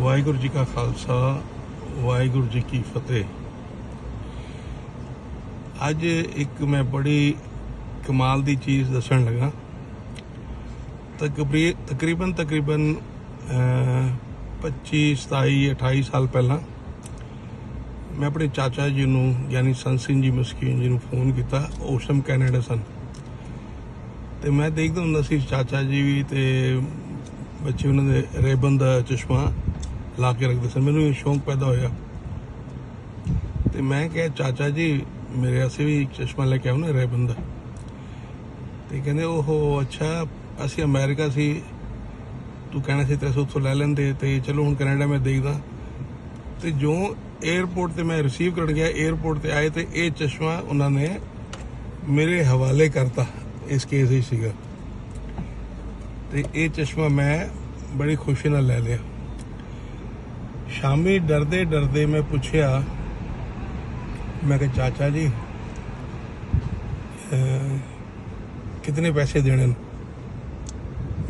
ਵਾਹਿਗੁਰੂ ਜੀ ਕਾ ਖਾਲਸਾ ਵਾਹਿਗੁਰੂ ਜੀ ਕੀ ਫਤਿਹ। ਅੱਜ ਇੱਕ ਮੈਂ ਬੜੀ ਕਮਾਲ ਦੀ ਚੀਜ਼ ਦੱਸਣ ਲੱਗਾ। ਤਕਰੀ- ਤਕਰੀਬਨ ਤਕਰੀਬਨ ਅਹ, 25 27 28 ਸਾਲ ਪਹਿਲਾਂ ਮੈਂ ਆਪਣੇ ਚਾਚਾ ਜੀ ਨੂੰ ਯਾਨੀ ਸੰਤ ਸਿੰਘ ਜੀ ਮਸਕੀਨ ਜੀ ਨੂੰ ਫੋਨ ਕੀਤਾ ਉਸ ਕੈਨੇਡਾ ਸਨ। ਤੇ ਮੈਂ ਦੇਖਦਾ ਹੁੰਦਾ ਸੀ ਚਾਚਾ ਜੀ ਵੀ ਤੇ ਬੱਚੇ ਉਹਨਾਂ ਦੇ ਰੇਬਨ ਦਾ ਚਸ਼ਮਾ। ਲਾ ਕੇ ਰੱਖਦੇ ਸਨ। ਮੈਨੂੰ ਇਹ ਸ਼ੌਂਕ ਪੈਦਾ ਹੋਇਆ। ਤੇ ਮੈਂ ਕਿਹਾ, ਚਾਚਾ ਜੀ, ਮੇਰੇ ਅਸੀਂ ਵੀ ਚਸ਼ਮਾ ਲੈ ਕੇ ਆਉਣਾ ਰਹਿ ਬੰਦਾ। ਤੇ ਕਹਿੰਦੇ ਉਹ ਅੱਛਾ, ਅਸੀਂ ਅਮਰੀਕਾ ਸੀ। ਤੂੰ ਕਹਿਣਾ ਸੀ ਤੇਰੇ ਉੱਥੋਂ ਲੈ ਲੈਂਦੇ, ਤੇ ਚਲੋ ਹੁਣ ਕੈਨੇਡਾ ਮੈਂ ਦੇਖਦਾ। ਤੇ ਜੋ 에ਅਰਪੋਰਟ ਤੇ ਮੈਂ ਰਿਸੀਵ ਕਰਨ ਗਿਆ 에ਅਰਪੋਰਟ ਤੇ ਆਏ ਤੇ ਇਹ ਚਸ਼ਮਾ ਉਹਨਾਂ ਨੇ ਮੇਰੇ ਹਵਾਲੇ ਕਰਤਾ। ਇਸ ਕੇਸ ਹੀ ਸੀਗਾ। ਤੇ ਇਹ ਚਸ਼ਮਾ ਮੈਂ ਬੜੀ ਖੁਸ਼ੀ ਨਾਲ ਲੈ ਲਿਆ। ਸ਼ਾਮੀ ਡਰਦੇ ਡਰਦੇ ਮੈਂ ਪੁੱਛਿਆ ਮੈਂ ਕਿਹਾ ਚਾਚਾ ਜੀ ਅਹ, ਕਿਤਨੇ ਪੈਸੇ ਦੇਣੇ ਨੇ?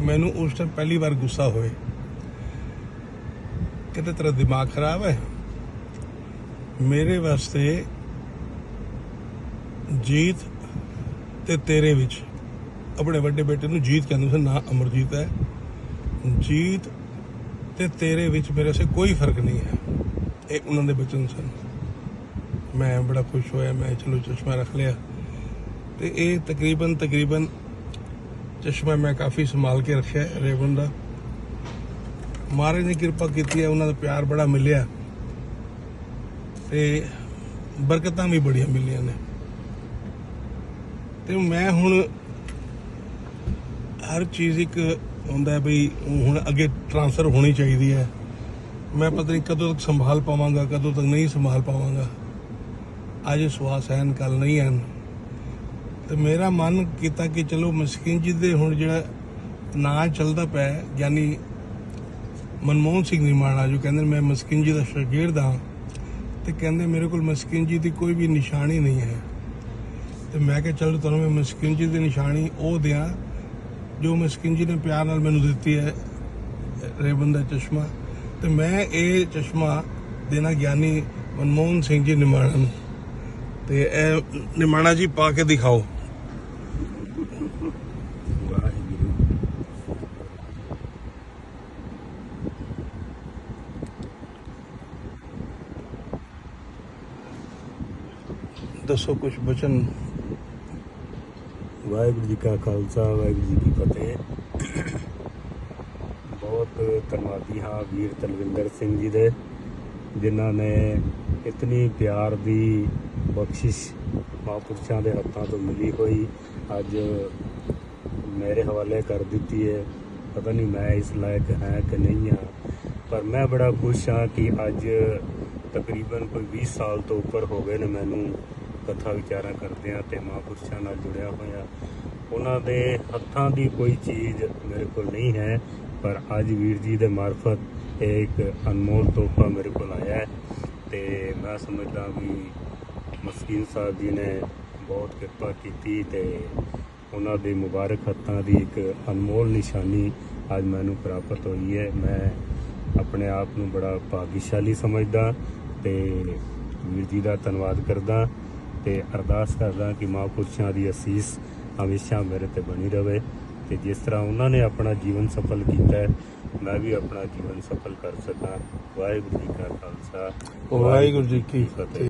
ਮੈਨੂੰ ਉਸ ਟਾਈਮ ਪਹਿਲੀ ਵਾਰ ਗੁੱਸਾ ਹੋਏ ਕਿਤੇ ਤੇਰਾ ਦਿਮਾਗ ਖਰਾਬ ਹੈ। ਮੇਰੇ ਵਾਸਤੇ ਜੀਤ ਤੇ ਤੇਰੇ ਵਿੱਚ ਆਪਣੇ ਵੱਡੇ ਬੇਟੇ ਨੂੰ ਜੀਤ ਕਹਿੰਦੇ ਸਨ ਨਾ ਅਮਰਜੀਤ ਹੈ। ਜੀਤ ਤੇ ਤੇਰੇ ਵਿੱਚ ਮੇਰੇ ਵਾਸਤੇ ਕੋਈ ਫ਼ਰਕ ਨਹੀਂ ਹੈ। ਇਹ ਉਹਨਾਂ ਦੇ ਬਚਨ ਸਨ। ਮੈਂ ਬੜਾ ਖੁਸ਼ ਹੋਇਆ ਮੈਂ ਚਲੋ ਚਸ਼ਮਾ ਰੱਖ ਲਿਆ। ਤੇ ਇਹ ਤਕਰੀਬਨ ਤਕਰੀਬਨ ਚਸ਼ਮਾ ਮੈਂ ਕਾਫੀ ਸੰਭਾਲ ਕੇ ਰੱਖਿਆ ਹੈ, ਰੇਵਨ ਦਾ। ਮਹਾਰਾਜ ਨੇ ਕਿਰਪਾ ਕੀਤੀ ਹੈ ਉਹਨਾਂ ਦਾ ਪਿਆਰ ਬੜਾ ਮਿਲਿਆ। ਤੇ ਬਰਕਤਾਂ ਵੀ ਬੜੀਆਂ ਮਿਲੀਆਂ ਨੇ। ਤੇ ਮੈਂ ਹੁਣ ਹਰ ਚੀਜ਼ ਇੱਕ ਹੁੰਦਾ ਹੈ ਬਈ ਹੁਣ ਅੱਗੇ ਟ੍ਰਾਂਸਫਰ ਹੋਣੀ ਚਾਹੀਦੀ ਹੈ। ਮੈਂ ਪਤਾ ਨਹੀਂ ਕਦੋਂ ਤੱਕ ਸੰਭਾਲ ਪਾਵਾਂਗਾ, ਕਦੋਂ ਤੱਕ ਨਹੀਂ ਸੰਭਾਲ ਪਾਵਾਂਗਾ। ਅੱਜ ਸਵਾਸ ਹਨ ਕੱਲ ਨਹੀਂ ਹਨ ਤੇ ਮੇਰਾ ਮਨ ਕੀਤਾ ਕਿ ਚਲੋ ਮਸਕੀਨ ਜੀ ਦੇ ਹੁਣ ਜਿਹੜਾ ਨਾਂ ਚੱਲਦਾ ਪਿਆ ਯਾਨੀ ਮਨਮੋਹਨ ਸਿੰਘ ਨਿਮਾਣਾ ਜੋ ਕਹਿੰਦੇ ਮੈਂ ਮਸਕੀਨ ਜੀ ਦਾ ਸ਼ਾਗਿਰਦ ਹਾਂ। ਤੇ ਕਹਿੰਦੇ ਮੇਰੇ ਕੋਲ ਮਸਕੀਨ ਜੀ ਦੀ ਕੋਈ ਵੀ ਨਿਸ਼ਾਨੀ ਨਹੀਂ ਹੈ। ਤੇ ਮੈਂ ਕਿਹਾ, ਚਲੋ ਤੁਹਾਨੂੰ ਮੈਂ ਮਸਕੀਨ ਜੀ ਦੀ ਨਿਸ਼ਾਨੀ ਉਹ ਦਿਆਂ ਜੋ ਮਸਕੀਨ ਜੀ ਨੇ ਪਿਆਰ ਨਾਲ ਮੈਨੂੰ ਦਿੱਤੀ ਹੈ ਰੇਬਨ ਦਾ ਚਸ਼ਮਾ, ਤੇ ਮੈਂ ਇਹ ਚਸ਼ਮਾ ਦੇਣਾ ਗਿਆਨੀ ਮਨਮੋਹਨ ਸਿੰਘ ਜੀ ਨਿਮਾਣਾ ਨੂੰ। ਤੇ ਇਹ ਨਿਮਾਣਾ ਜੀ ਪਾ ਕੇ ਦਿਖਾਓ। ਦੱਸੋ ਕੁਝ ਬਚਨ ਵਾਹਿਗੁਰੂ ਜੀ ਕਾ ਖਾਲਸਾ, ਵਾਹਿਗੁਰੂ ਜੀ ਕੀ ਫਤਿਹ। ਬਹੁਤ ਧੰਨਵਾਦੀ ਹਾਂ ਵੀਰ ਤਲਵਿੰਦਰ ਸਿੰਘ ਜੀ ਦੇ, ਜਿਨ੍ਹਾਂ ਨੇ ਇਤਨੀ ਪਿਆਰ ਦੀ ਬਖਸ਼ਿਸ਼ ਮਹਾਂਪੁਰਸ਼ਾਂ ਦੇ ਹੱਥਾਂ ਤੋਂ ਮਿਲੀ ਹੋਈ। ਅੱਜ ਮੇਰੇ ਹਵਾਲੇ ਕਰ ਦਿੱਤੀ ਹੈ। ਪਤਾ ਨਹੀਂ ਮੈਂ ਇਸ ਲਾਇਕ ਹਾਂ ਕਿ ਨਹੀਂ ਹਾਂ, ਪਰ ਮੈਂ ਬੜਾ ਖੁਸ਼ ਹਾਂ ਕਿ ਅੱਜ ਤਕਰੀਬਨ ਕੋਈ 20 ਸਾਲ ਤੋਂ ਉੱਪਰ ਹੋ ਗਏ ਨੇ ਮੈਨੂੰ। ਕਥਾ ਵਿਚਾਰਾਂ ਕਰਦੇ ਆ ਤੇ ਮਹਾਂਪੁਰਸ਼ਾਂ ਨਾਲ ਜੁੜਿਆ ਹੋਇਆ। ਉਹਨਾਂ ਦੇ ਹੱਥਾਂ ਦੀ ਕੋਈ ਚੀਜ਼ ਮੇਰੇ ਕੋਲ ਨਹੀਂ ਹੈ, ਪਰ ਅੱਜ ਵੀਰ ਜੀ ਦੇ ਮਾਰਫਤ ਇਹ ਇੱਕ ਅਨਮੋਲ ਤੋਹਫਾ ਮੇਰੇ ਕੋਲ ਆਇਆ ਹੈ ਤੇ ਮੈਂ ਸਮਝਦਾ ਵੀ ਮਸਕੀਨ ਸਾਹਿਬ ਜੀ ਨੇ ਬਹੁਤ ਕਿਰਪਾ ਕੀਤੀ ਤੇ ਉਹਨਾਂ ਦੇ ਮੁਬਾਰਕ ਹੱਥਾਂ ਦੀ ਇੱਕ ਅਨਮੋਲ ਨਿਸ਼ਾਨੀ ਅੱਜ ਮੈਨੂੰ ਪ੍ਰਾਪਤ ਹੋਈ ਹੈ। ਮੈਂ ਆਪਣੇ ਆਪ ਨੂੰ ਬੜਾ ਭਾਗਸ਼ਾਲੀ ਸਮਝਦਾ ਤੇ ਵੀਰ ਜੀ ਦਾ ਧੰਨਵਾਦ ਕਰਦਾ। ਤੇ ਅਰਦਾਸ ਕਰਦਾ ਕਿ ਮਹਾਂਪੁਰਸ਼ਾਂ ਦੀ ਅਸੀਸ ਹਮੇਸ਼ਾ ਮੇਰੇ ਤੇ ਬਣੀ ਰਵੇ ਤੇ ਜਿਸ ਤਰ੍ਹਾਂ ਉਹਨਾਂ ਨੇ ਆਪਣਾ ਜੀਵਨ ਸਫਲ ਕੀਤਾ ਹੈ ਮੈਂ ਵੀ ਆਪਣਾ ਜੀਵਨ ਸਫਲ ਕਰ ਸਕਾਂ। ਵਾਹਿਗੁਰੂ ਜੀ ਕਾ ਖਾਲਸਾ ਵਾਹਿਗੁਰੂ ਜੀ ਕੀ ਫਤਿਹ।